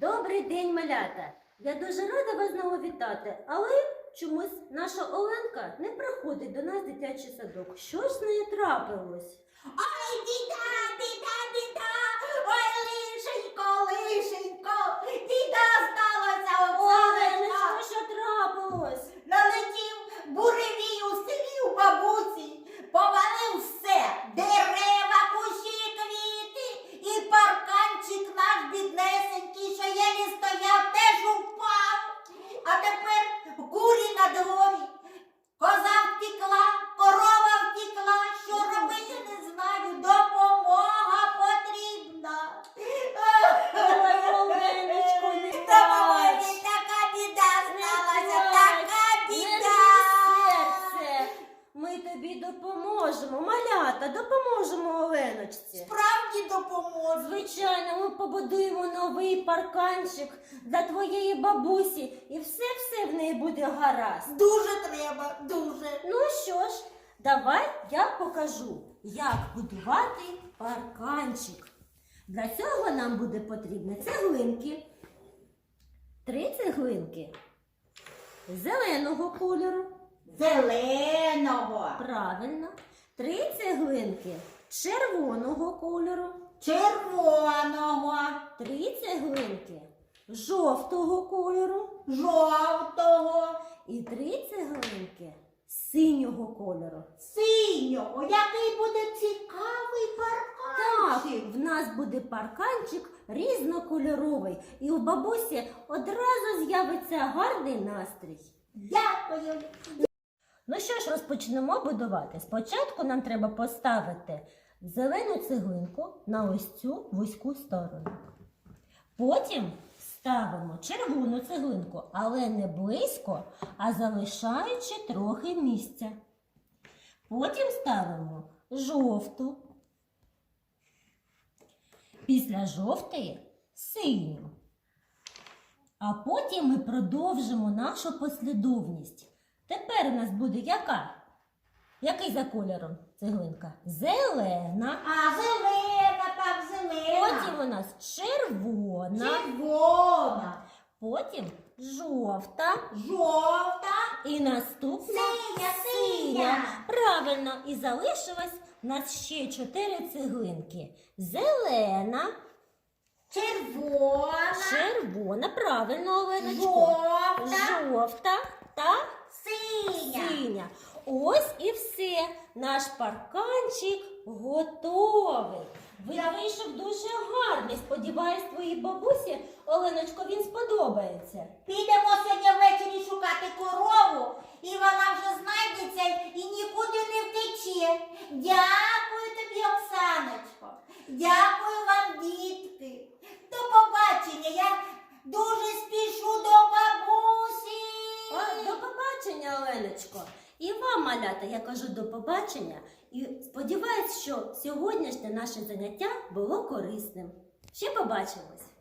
Добрий день, малята! Я дуже рада вас знову вітати, але чомусь наша Оленка не приходить до нас дитячий садок. Що ж з нею трапилось? Ми тобі допоможемо, малята, допоможемо Оленочці. Справді допоможе. Звичайно, ми побудуємо новий парканчик для твоєї бабусі, і все-все в неї буде гаразд. Дуже треба, дуже. Ну що ж, давай я покажу, як будувати парканчик. Для цього нам буде потрібні цеглинки. Три цеглинки зеленого кольору. Зеленого, Правильно. Три цеглинки червоного кольору. червоного, Три цеглинки жовтого кольору жовтого, і три цеглинки синього кольору. синього. Який буде цікавий Так, в нас буде парканчик різнокольоровий, і у бабусі одразу з'явиться гарний настрій. Дякую. Ну що ж, розпочнемо будувати. Спочатку нам треба поставити зелену цеглинку на ось цю вузьку сторону. Потім ставимо червону цеглинку, але не близько, а залишаючи трохи місця. Потім ставимо жовту. Після жовтої синю. А потім ми продовжимо нашу послідовність. Тепер у нас буде яка? Який за кольором цеглинка? Зелена. А зелена, так, зелена. Потім у нас червона, червона, потім жовта жовта, і наступна синя, синя. Правильно, і залишилось у нас ще чотири цеглинки. Зелена, червона, червона, правильно, Оленочко. жовта, Жовта та синя. Ось і все. Наш парканчик готовий. Він вийшов дуже гарний. Сподіваюсь, твоїй бабусі, Оленочко, він сподобається. Підемо сьогодні ввечері шукати корову, і вона вже знайдеться і нікуди не втече. Дякую тобі, Оксаночко. Дякую вам, дітки. До побачення. Я дуже спішу до бабусі. О, до побачення, І вам, малята, я кажу до побачення. І сподіваюсь, що сьогоднішнє наше заняття було корисним. Ще побачимось!